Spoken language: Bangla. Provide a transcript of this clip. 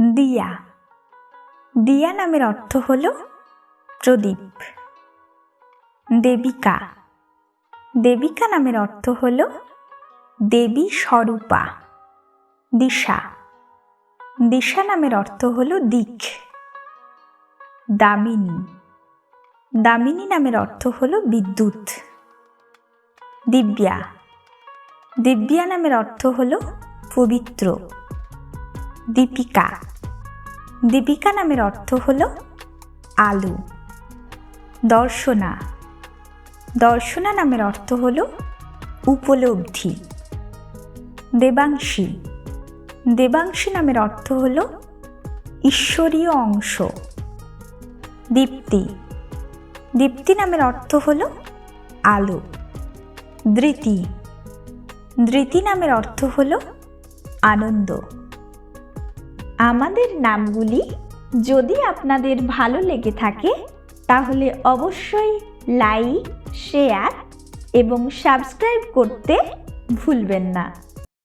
দিয়া। দিয়া নামের অর্থ হল প্রদীপ। দেবিকা। দেবিকা নামের অর্থ হল দেবী স্বরূপা। দিশা। দিশা নামের অর্থ হল দিক। দামিনী। দামিনী নামের অর্থ হল বিদ্যুৎ। দিব্যা। দিব্যা নামের অর্থ হল পবিত্র। দীপিকা। দীপিকা নামের অর্থ হল আলু। দর্শনা। দর্শনা নামের অর্থ হল উপলব্ধি। দেবাংশী। দেবাংশী নামের অর্থ হল ঈশ্বরীয় অংশ। দীপ্তি। দীপ্তি নামের অর্থ হল আলো। ধৃতি। ধৃতি নামের অর্থ হল আনন্দ। আমাদের নামগুলি যদি আপনাদের ভালো লেগে থাকে, তাহলে অবশ্যই লাইক, শেয়ার এবং সাবস্ক্রাইব করতে ভুলবেন না।